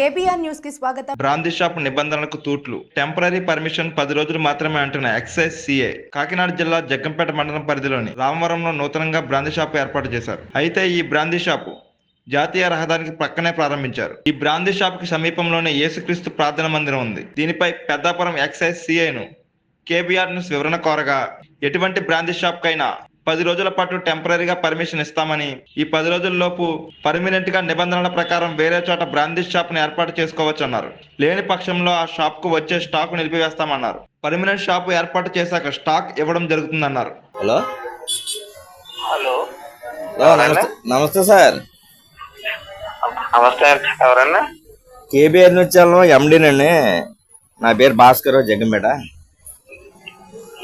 KBR న్యూస్కి స్వాగతం. Brandy shop నిబంధనలకు తూట్లు. టెంపరీ పర్మిషన్ పది రోజులు మాత్రమే అంటున్న ఎక్సైజ్ సిఏ కాకినాడ జిల్లా జగ్గంపేట మండలం పరిధిలోని రామవరంలో నూతనంగా బ్రాందీ షాప్ ఏర్పాటు చేశారు. అయితే ఈ బ్రాందీ షాపు జాతీయ రహదారికి పక్కనే ప్రారంభించారు. ఈ బ్రాందీ షాప్కి సమీపంలోనే యేసుక్రీస్తు ప్రార్థన మందిరం ఉంది. దీనిపై పెద్దాపురం ఎక్సైజ్ సిఐను కేబీఆర్ న్యూస్ వివరణ కోరగా ఎటువంటి బ్రాందీ షాప్ కైనా పది రోజుల పాటు టెంపరీగా పర్మిషన్ ఇస్తామని ఈ పది రోజుల్లోపు పర్మినెంట్గా నిబంధనల ప్రకారం వేరే చోట బ్రాందీ షాప్ను ఏర్పాటు చేసుకోవచ్చు అన్నారు లేని పక్షంలో ఆ షాప్కు వచ్చే స్టాక్ నిలిపివేస్తామన్నారు. పర్మినెంట్ షాప్ ఏర్పాటు చేశాక స్టాక్ ఇవ్వడం జరుగుతుందన్నారు. హలో? హలో? హలో నమస్తే నమస్తే సార్. నమస్తే ఎవరన్నా? కేబీఆర్ నుంచి ఎండీనండి. నా పేరు భాస్కర్ జగ్గంపేట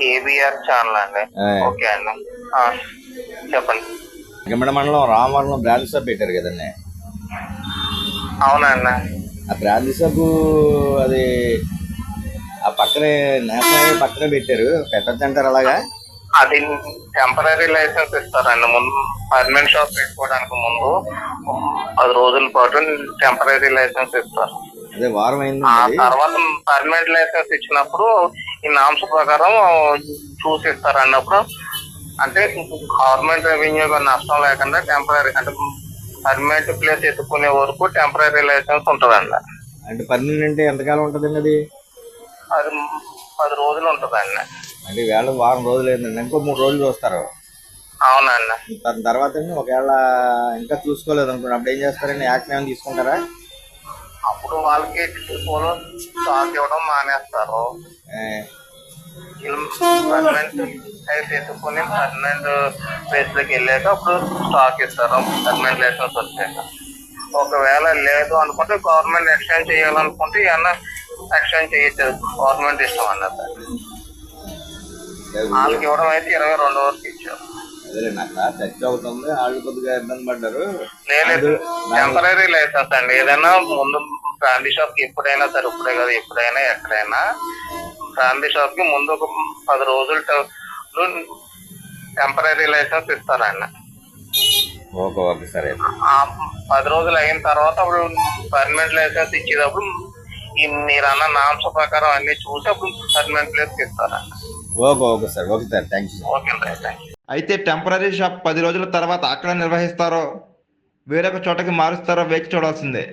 ఏబిఆర్ ఛానల్ అండి. ఓకే అండి. ఆ, చెప్పండి. జగ్గంపేట మండలం రామవరం బ్రాండ్ షాప్ పెట్టారు కదండి. అవునండి. ఆ బ్రాండ్ షాప్ అది ఆ పక్కనే నేషనల్ పక్కనే పెట్టారు. పెట్టచ్చు అంటారు అలాగా? అది టెంపరీ లైసెన్స్ ఇస్తారండి. ముందు పర్మనెంట్ షాప్ పెట్టుకోవడానికి ముందు పది రోజుల పాటు టెంపరీ లైసెన్స్ ఇస్తారు. అదే వారం అయింది ఆ. తర్వాత పర్మనెంట్ లైసెన్స్ ఇచ్చినప్పుడు ఈ నామ్స్ ప్రకారం చూసి ఇస్తారు అన్నప్పుడు. అంటే గవర్నమెంట్ రెవెన్యూ నష్టం లేకుండా టెంపరీ అంటే పర్మనెంట్ ప్లేస్ ఎత్తుకునే వరకు టెంపరీ లైసెన్స్ ఉంటుందండి అంటే పర్మనెంట్ ఎంతకాలం ఉంటుందండి అది? అది పది రోజులు ఉంటుందండి అంటే వేళ వారం రోజులు ఏంటండి ఇంకో మూడు రోజులు చూస్తారు. అవునండి దాని తర్వాత ఒకవేళ ఇంకా చూసుకోలేదు అనుకోండి అప్పుడు ఏం చేస్తారండి? యాక్షన్ ఏమైనా తీసుకుంటారా? అప్పుడు వాళ్ళకి వాళ్ళు స్టాక్ ఇవ్వడం మానేస్తారు. పర్మనెంట్ అయితే ఎత్తుకుని పర్మనెంట్ ప్లేస్లోకి వెళ్ళాక అప్పుడు స్టాక్ ఇస్తారు. పర్మనెంట్ లైసెన్స్ వచ్చాక ఒకవేళ లేదు అనుకుంటే గవర్నమెంట్ ఎక్స్చేంజ్ చేయాలనుకుంటే ఏమన్నా ఎక్స్చేంజ్ చేయొచ్చు. గవర్నమెంట్ ఇష్టం అన్నది వాళ్ళకి ఇవ్వడం అయితే ఇరవై రెండు వరకు ఇచ్చారు. చర్చ అవుతుంది. వాళ్ళు కొద్దిగా ఇబ్బంది పడ్డారు. లేదు టెంపరీ లైసెన్స్ అండి. ఏదైనా ముందు బ్రాండీ షాప్కి ఎప్పుడైనా సరే ఇప్పుడే కదా ఎప్పుడైనా ఎక్కడైనా. బ్రాండీ షాప్కి ముందు ఒక పది రోజులు టెంపరీ లైసెన్స్ ఇస్తారండి ఓకే ఓకే సరే. ఆ పది రోజులు అయిన తర్వాత అప్పుడు పర్మనెంట్ లైసెన్స్ ఇచ్చేటప్పుడు మీరు అన్న నామ్స్ ప్రకారం అన్ని చూసి అప్పుడు పర్మనెంట్ ప్లేస్ ఇస్తారండి okay okay sir. Okay sir. Thank you okay thank you అయితే టెంపరీ షాప్ పది రోజుల తర్వాత అక్కడ నిర్వహిస్తారో వేరొక చోటకి మారుస్తారో వేచి చూడాల్సిందే.